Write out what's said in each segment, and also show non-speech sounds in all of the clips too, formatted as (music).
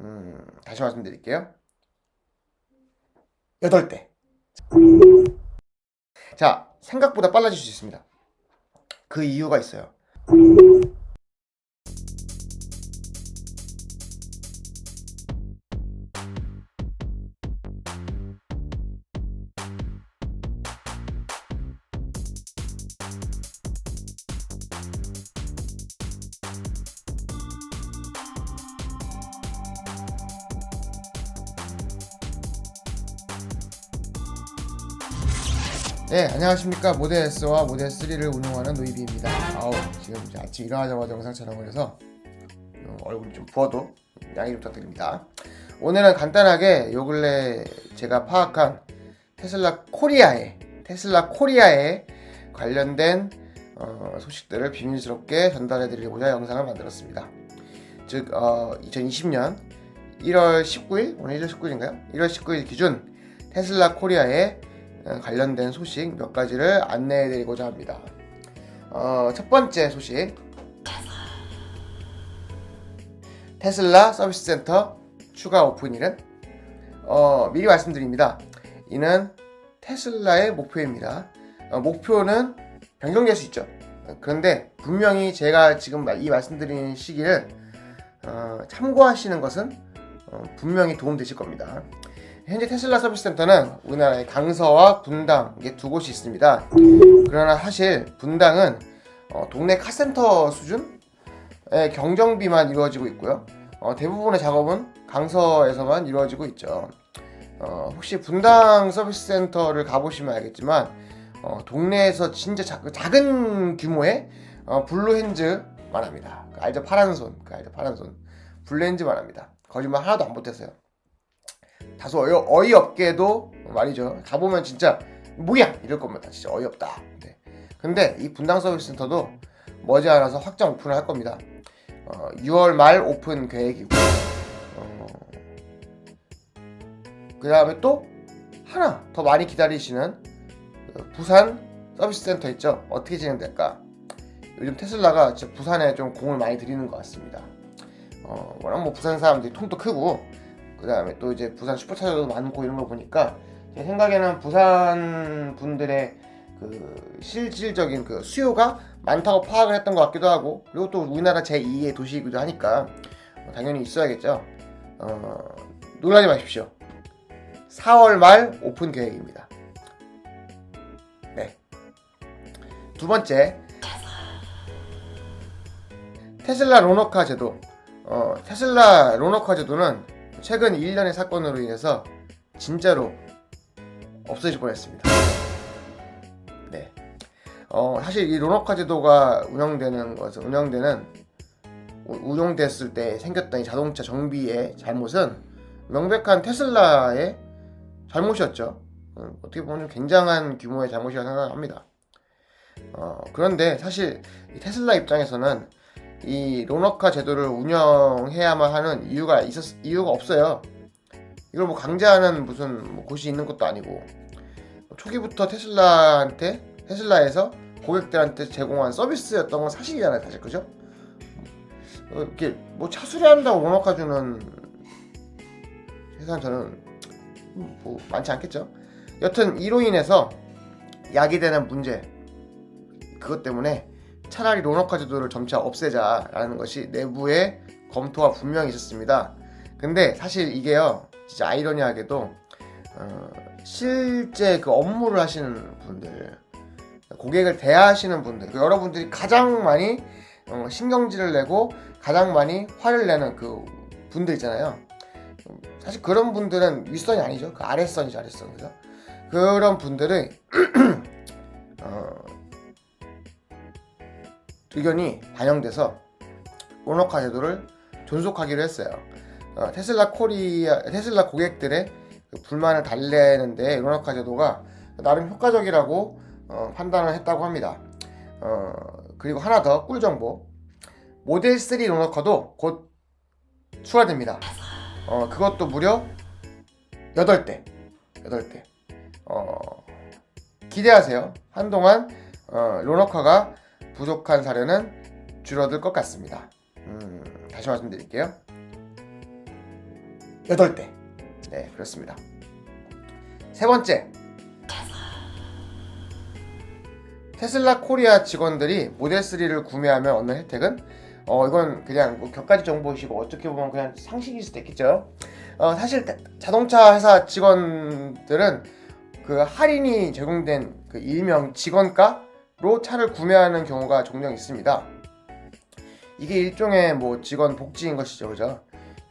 음, 다시 말씀드릴게요. 8대. 자, 생각보다 빨라질 수 있습니다. 그 이유가 있어요. 네, 안녕하십니까. 모델 S와 모델 3를 운영하는 노이비입니다. 아우, 지금 이제 아침 일어나자마자 영상 촬영을 해서 어, 얼굴이 좀 부어도 양해 부탁드립니다. 오늘은 간단하게 요 근래 제가 파악한 테슬라 코리아에 테슬라 코리아에 관련된 어, 소식들을 비밀스럽게 전달해 드리고자 영상을 만들었습니다. 즉 어, 2020년 1월 19일 오늘 1월 19일인가요? 1월 19일 기준 테슬라 코리아에 어, 관련된 소식 몇 가지를 안내해 드리고자 합니다. 어, 첫 번째 소식 테슬라 서비스 센터 추가 오픈일은 어, 미리 말씀드립니다. 이는 테슬라의 목표입니다. 어, 목표는 변경될 수 있죠. 어, 그런데 분명히 제가 지금 이 말씀드린 시기를 어, 참고하시는 것은 어, 분명히 도움되실 겁니다. 현재 테슬라 서비스 센터는 우리나라의 강서와 분당 이게 두 곳이 있습니다. 그러나 사실 분당은 어, 동네 카센터 수준의 경정비만 이루어지고 있고요. 어, 대부분의 작업은 강서에서만 이루어지고 있죠. 어, 혹시 분당 서비스 센터를 가보시면 알겠지만 어, 동네에서 진짜 자, 작은 규모의 어, 블루핸즈만 합니다. 그 알죠? 파란 손, 그 알죠? 파란 손. 블루핸즈만 합니다. 거짓말 하나도 안 보태서요. 다소 어이, 어이 없게도 말이죠. 가보면 진짜 뭐야 이럴 겁니다. 진짜 어이없다. 네. 근데 이 분당 서비스 센터도 머지않아서 확장 오픈을 할 겁니다. 어, 6월 말 오픈 계획이고 어, 그 다음에 또 하나 더 많이 기다리시는 그 부산 서비스 센터 있죠. 어떻게 진행될까? 요즘 테슬라가 부산에 좀 공을 많이 들이는 것 같습니다. 어, 워낙 뭐 부산 사람들이 통도 크고 그 다음에 또 이제 부산 슈퍼차저도 많고 이런 거 보니까 제 생각에는 부산 분들의 그 실질적인 그 수요가 많다고 파악을 했던 것 같기도 하고 그리고 또 우리나라 제2의 도시이기도 하니까 어, 당연히 있어야겠죠. 어, 놀라지 마십시오. 4월 말 오픈 계획입니다. 네. 두 번째 테슬라 로너카 제도. 어, 테슬라 로너카 제도는 최근 1년의 사건으로 인해서 진짜로 없어질 뻔했습니다. 네. 어, 사실 이 로너카 제도가 운영되는 것은 운영되는 우- 운용됐을 때 생겼던 이 자동차 정비의 잘못은 명백한 테슬라의 잘못이었죠. 어, 어떻게 보면 굉장한 규모의 잘못이라고 생각합니다. 어, 그런데 사실 이 테슬라 입장에서는 이 로너카 제도를 운영해야만 하는 이유가 있었 이유가 없어요. 이걸 뭐 강제하는 무슨 뭐 곳이 있는 것도 아니고 초기부터 테슬라한테 테슬라에서 고객들한테 제공한 서비스였던 건 사실이잖아요, 사실 그죠? 어, 이렇게 뭐 차수리한다고 로너카 주는 회사는 저는 뭐 많지 않겠죠. 여튼 이로 인해서 야기되는 문제 그것 때문에 차라리 로너카 제도를 점차 없애자라는 것이 내부의 검토가 분명히 있었습니다. 근데 사실 이게요, 진짜 아이러니하게도 어, 실제 그 업무를 하시는 분들, 고객을 대하시는 분들, 그 여러분들이 가장 많이 어, 신경질을 내고 가장 많이 화를 내는 그 분들 있잖아요. 사실 그런 분들은 윗선이 아니죠. 그 아랫선이죠, 아랫선. 그죠? 그런 분들의 (clears throat) 어, 의견이 반영돼서 오너카 제도를 존속하기로 했어요. 어, 테슬라 코리아 테슬라 고객들의 그 불만을 달래는데 오너카 제도가 나름 효과적이라고 어, 판단을 했다고 합니다. 어, 그리고 하나 더 꿀 정보 모델 3 로너카도 곧 추가됩니다. 어, 그것도 무려 8대 8대 어, 기대하세요. 한동안 어, 로너카가 부족한 사례는 줄어들 것 같습니다. 음, 다시 말씀드릴게요. 8대. 네, 그렇습니다. 세 번째. 테슬라 코리아 직원들이 모델 3를 구매하면 얻는 혜택은 어 이건 그냥 뭐 격가지 정보이시고 어떻게 보면 그냥 상식일 수도 있겠죠. 어 사실 자- 자동차 회사 직원들은 그 할인이 적용된 그 일명 직원가 로 차를 구매하는 경우가 종종 있습니다. 이게 일종의 뭐 직원 복지인 것이죠, 그죠?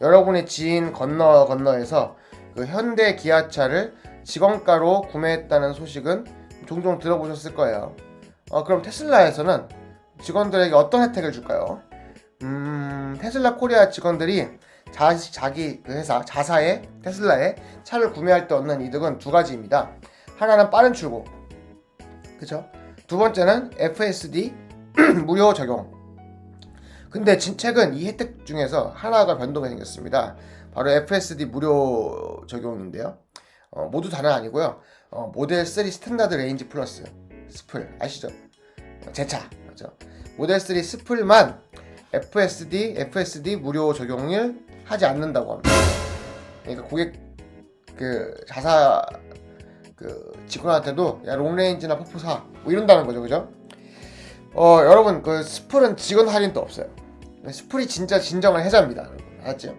여러분의 지인 건너 건너에서 그 현대 기아차를 직원가로 구매했다는 소식은 종종 들어보셨을 거예요. 어, 그럼 테슬라에서는 직원들에게 어떤 혜택을 줄까요? 음, 테슬라 코리아 직원들이 자, 자기 그 회사 자사의 테슬라에 차를 구매할 때 얻는 이득은 두 가지입니다. 하나는 빠른 출고, 그쵸? 두 번째는 FSD (clears throat) 무료 적용. 근데 진- 최근 이 혜택 중에서 하나가 변동이 생겼습니다. 바로 FSD 무료 적용인데요. 어, 모두 다는 아니고요. 어, 모델 3 스탠다드 레인지 플러스 스플 아시죠? 어, 제 차. 그죠? 모델 3 스플만 FSD, FSD 무료 적용을 하지 않는다고 합니다. 그러니까 고객 그 자사 그 직원한테도 야 롱레인지나 퍼프 사. 뭐 이런다는 거죠, 그죠? 어 여러분 그 스플은 직원 할인도 없어요. 스플이 진짜 진정한 해자입니다. 알았죠?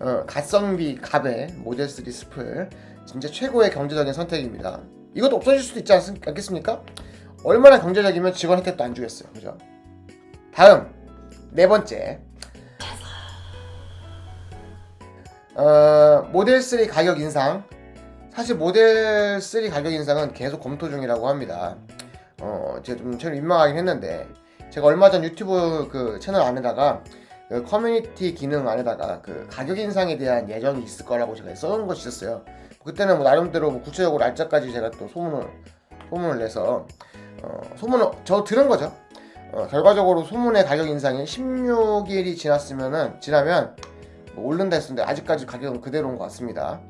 어 가성비 갑의 모델 3 스플 진짜 최고의 경제적인 선택입니다. 이것도 없어질 수도 있지 않, 않겠습니까? 얼마나 경제적이면 직원 혜택도 안 주겠어요, 그죠? 다음 네 번째 어, 모델 3 가격 인상 사실 모델 3 가격 인상은 계속 검토 중이라고 합니다. 어, 제가 좀 최근 민망하긴 했는데 제가 얼마 전 유튜브 그 채널 안에다가 그 커뮤니티 기능 안에다가 그 가격 인상에 대한 예정이 있을 거라고 제가 써놓은 것이 있었어요. 그때는 뭐 나름대로 뭐 구체적으로 날짜까지 제가 또 소문을 소문을 내서 어, 소문을 저 들은 거죠. 어, 결과적으로 소문의 가격 인상이 16일이 지났으면은 지나면 뭐 오른다 했었는데 아직까지 가격은 그대로인 것 같습니다.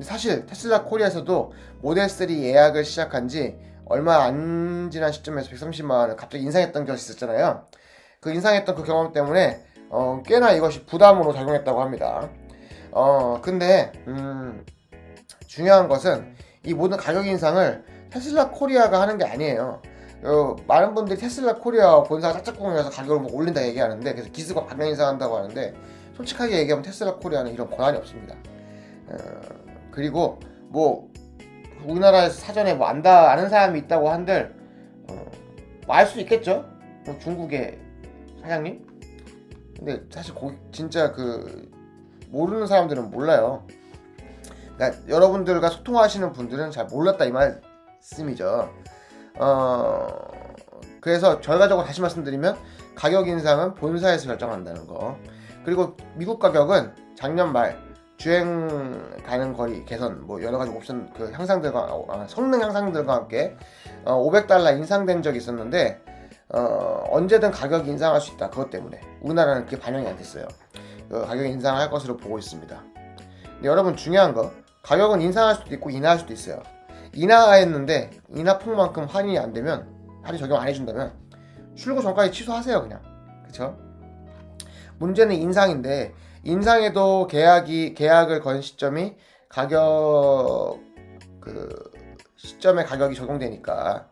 사실 테슬라 코리아에서도 모델 3 예약을 시작한 지 얼마 안 지난 시점에서 130만 원을 갑자기 인상했던 것이 있었잖아요. 그 인상했던 그 경험 때문에 어, 꽤나 이것이 부담으로 작용했다고 합니다. 어 근데 음, 중요한 것은 이 모든 가격 인상을 테슬라 코리아가 하는 게 아니에요. 어, 많은 분들이 테슬라 코리아 본사가 짝짝꿍해서 가격을 뭐 올린다 얘기하는데 그래서 기수가 가격 인상한다고 하는데 솔직하게 얘기하면 테슬라 코리아는 이런 권한이 없습니다. 어, 그리고 뭐 우리나라에서 사전에 뭐 안다 아는 사람이 있다고 한들 어, 뭐알 수 있겠죠. 뭐 중국의 사장님. 근데 사실 고, 진짜 그 모르는 사람들은 몰라요. 그러니까 여러분들과 소통하시는 분들은 잘 몰랐다 이 말씀이죠. 어 그래서 결과적으로 다시 말씀드리면 가격 인상은 본사에서 결정한다는 거. 그리고 미국 가격은 작년 말 주행 가는 거리 개선 뭐 여러 가지 옵션 그 향상들과 어, 성능 향상들과 함께 어, 500달러 인상된 적이 있었는데 어, 언제든 가격 인상할 수 있다 그것 때문에 우리나라는 그게 반영이 안 됐어요. 그 가격 인상할 것으로 보고 있습니다. 근데 여러분 중요한 거 가격은 인상할 수도 있고 인하할 수도 있어요. 인하했는데 인하폭만큼 할인이 안 되면 할인 적용 안 해준다면 출고 전까지 취소하세요 그냥 그쵸? 문제는 인상인데 인상에도 계약이 계약을 건 시점이 가격 그 시점에 가격이 적용되니까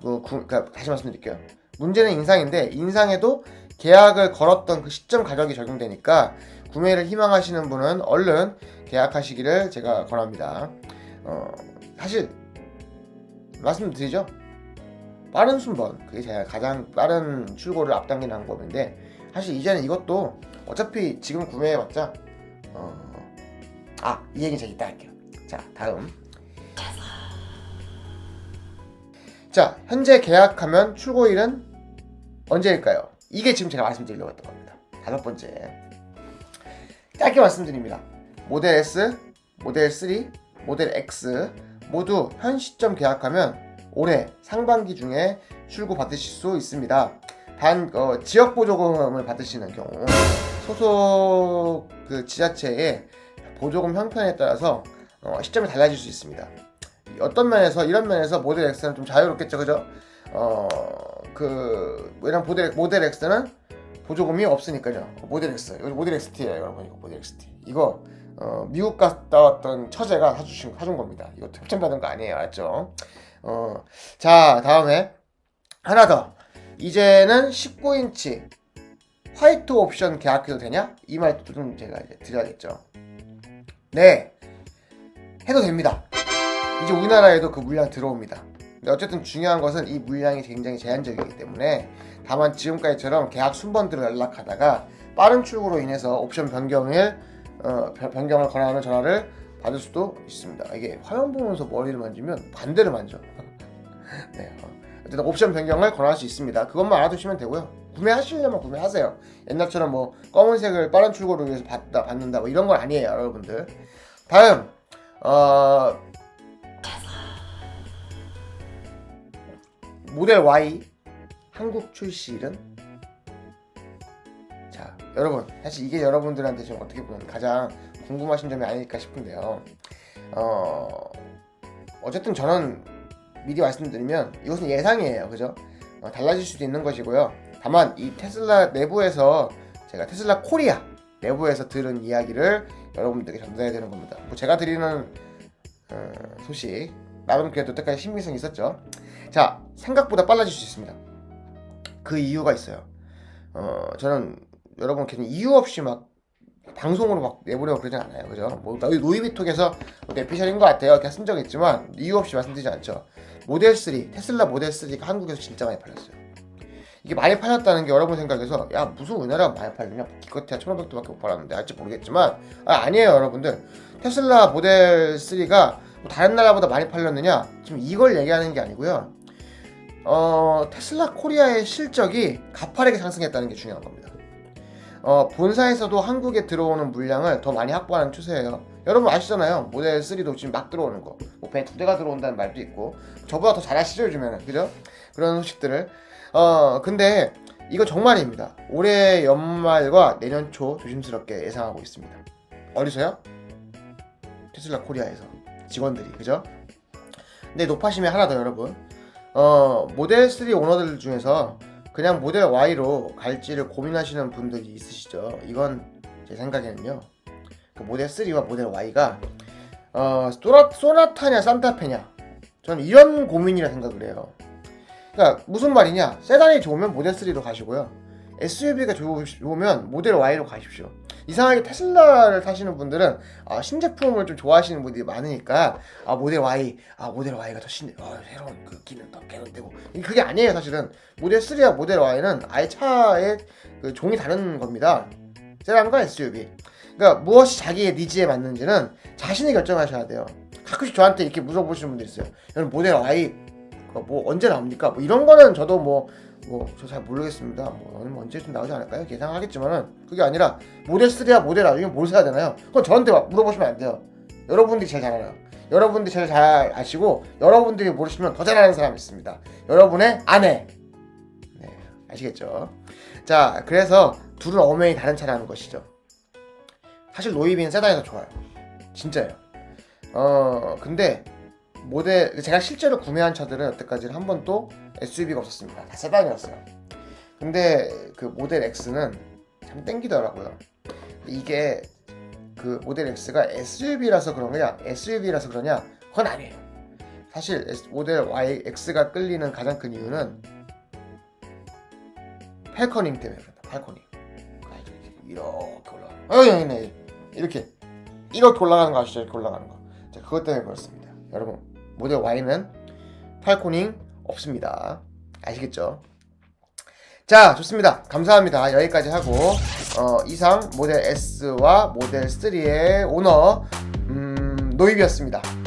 그 구, 그러니까 다시 말씀드릴게요. 문제는 인상인데 인상에도 계약을 걸었던 그 시점 가격이 적용되니까 구매를 희망하시는 분은 얼른 계약하시기를 제가 권합니다. 어, 사실 말씀드리죠. 빠른 순번 그게 제가 가장 빠른 출고를 앞당기는 방법인데 사실 이제는 이것도 어차피 지금 구매해봤자 어... 아 이 얘기 제가 이따 할게요. 자 다음 자 현재 계약하면 출고일은 언제일까요? 이게 지금 제가 말씀드리려고 했던 겁니다. 다섯 번째 짧게 말씀드립니다. 모델 S, 모델 3, 모델 X 모두 현 시점 계약하면 올해 상반기 중에 출고 받으실 수 있습니다. 단 어, 지역 보조금을 받으시는 경우 소속 그 지자체의 보조금 형편에 따라서 어, 시점이 달라질 수 있습니다. 어떤 면에서 이런 면에서 모델 X는 좀 자유롭겠죠, 그죠? 어그 이런 모델 모델 X는 보조금이 없으니까요. 모델 X 여기 모델 XT예요, 여러분 이거 모델 XT 이거 어, 미국 갔다 왔던 처제가 사주신 사준 겁니다. 이거 협찬 받은 거 아니에요, 알죠? 어, 자 다음에 하나 더. 이제는 19인치 화이트 옵션 계약해도 되냐? 이 말도 좀 제가 이제 드려야겠죠. 네, 해도 됩니다. 이제 우리나라에도 그 물량 들어옵니다. 근데 어쨌든 중요한 것은 이 물량이 굉장히 제한적이기 때문에 다만 지금까지처럼 계약 순번대로 연락하다가 빠른 출고로 인해서 옵션 변경을 어, 변- 변경을 권하는 전화를 받을 수도 있습니다. 이게 화면 보면서 머리를 만지면 반대로 만져. (laughs) 네, 어. 어쨌든 옵션 변경을 권할 수 있습니다. 그것만 알아두시면 되고요. 구매하시려면 구매하세요. 옛날처럼 뭐 검은색을 빠른 출고를 위해서 받다 받는다 뭐 이런 건 아니에요, 여러분들. 다음 어, 모델 Y 한국 출시일은 자 여러분 사실 이게 여러분들한테 좀 어떻게 보면 가장 궁금하신 점이 아닐까 싶은데요. 어 어쨌든 저는 미리 말씀드리면 이것은 예상이에요, 그죠? 어, 달라질 수도 있는 것이고요. 다만 이 테슬라 내부에서 제가 테슬라 코리아 내부에서 들은 이야기를 여러분들에게 전달해야 되는 겁니다. 뭐 제가 드리는 어, 소식 나름 그래도 여태까지 신빙성이 있었죠. 자 생각보다 빨라질 수 있습니다. 그 이유가 있어요. 어 저는 여러분 괜히 이유 없이 막 방송으로 막 내보려고 그러진 않아요. 그죠? 뭐 노이비톡에서 내피셜인 것 같아요. 이렇게 쓴 적 있지만 이유 없이 말씀드리지 않죠. 모델 3 테슬라 모델 3가 한국에서 진짜 많이 팔렸어요. 이게 많이 팔렸다는 게 여러분 생각에서 야 무슨 우리나라 많이 팔리냐 기껏해야 1500대밖에 못 팔았는데 할지 모르겠지만 아, 아니에요 여러분들 테슬라 모델 3가 뭐 다른 나라보다 많이 팔렸느냐 지금 이걸 얘기하는 게 아니고요 어 테슬라 코리아의 실적이 가파르게 상승했다는 게 중요한 겁니다 어 본사에서도 한국에 들어오는 물량을 더 많이 확보하는 추세예요 여러분 아시잖아요 모델 3도 지금 막 들어오는 거뭐배두 대가 들어온다는 말도 있고 저보다 더 잘하시죠 요즘에는 그죠 그런 소식들을 어 근데 이거 정말입니다. 올해 연말과 내년 초 조심스럽게 예상하고 있습니다. 어디서요? 테슬라 코리아에서 직원들이 그죠? 근데 높아심이 하나 더 여러분. 어 모델 3 오너들 중에서 그냥 모델 Y로 갈지를 고민하시는 분들이 있으시죠. 이건 제 생각에는요. 그 모델 3와 모델 Y가 어 소나, 소나타냐 산타페냐 저는 이런 고민이라 생각을 해요. 그러니까 무슨 말이냐? 세단이 좋으면 모델 3로 가시고요. SUV가 좋으면 모델 Y로 가십시오. 이상하게 테슬라를 타시는 분들은 아, 신제품을 좀 좋아하시는 분들이 많으니까 아 모델 Y, 아 모델 Y가 더 신, 어, 새로운 그 기능 더 개선되고 그게 아니에요 사실은 모델 3와 모델 Y는 아예 차의 그 종이 다른 겁니다. 세단과 SUV. 그러니까 무엇이 자기의 니즈에 맞는지는 자신이 결정하셔야 돼요. 가끔씩 저한테 이렇게 물어보시는 분들 있어요. 여러분 모델 Y 그뭐 언제 나옵니까? 뭐 이런 거는 저도 뭐 뭐 저 잘 모르겠습니다. 뭐 오늘 언제쯤 나오지 않을까요? 예상하겠지만은 그게 아니라 모델 3야 모델 Y 이건 뭘 사야 되나요? 그건 저한테 막 물어보시면 안 돼요. 여러분들이 제일 잘 알아요. 여러분들이 제일 잘 아시고 여러분들이 모르시면 더 잘 아는 사람이 있습니다. 여러분의 아내. 네, 아시겠죠? 자, 그래서 둘은 엄연히 다른 차라는 것이죠. 사실 노이비는 세단이 더 좋아요. 진짜예요. 어, 근데 모델 제가 실제로 구매한 차들은 여태까지는 한 번도 SUV가 없었습니다. 다 세단이었어요. 근데 그 모델 X는 참 땡기더라고요. 이게 그 모델 X가 SUV라서 그런 거냐, SUV라서 그러냐, 그건 아니에요. 사실 모델 Y X가 끌리는 가장 큰 이유는 팔커닝 때문에. 팔커닝. 이렇게 올라가. 어, 여기네. 이렇게 이렇게 올라가는 거 아시죠? 이렇게 올라가는 거. 자, 그것 때문에 그렇습니다. 여러분, 모델 Y는 팔코닝 없습니다. 아시겠죠? 자, 좋습니다. 감사합니다. 여기까지 하고 어, 이상 모델 S와 모델 3의 오너 음, 노입이었습니다.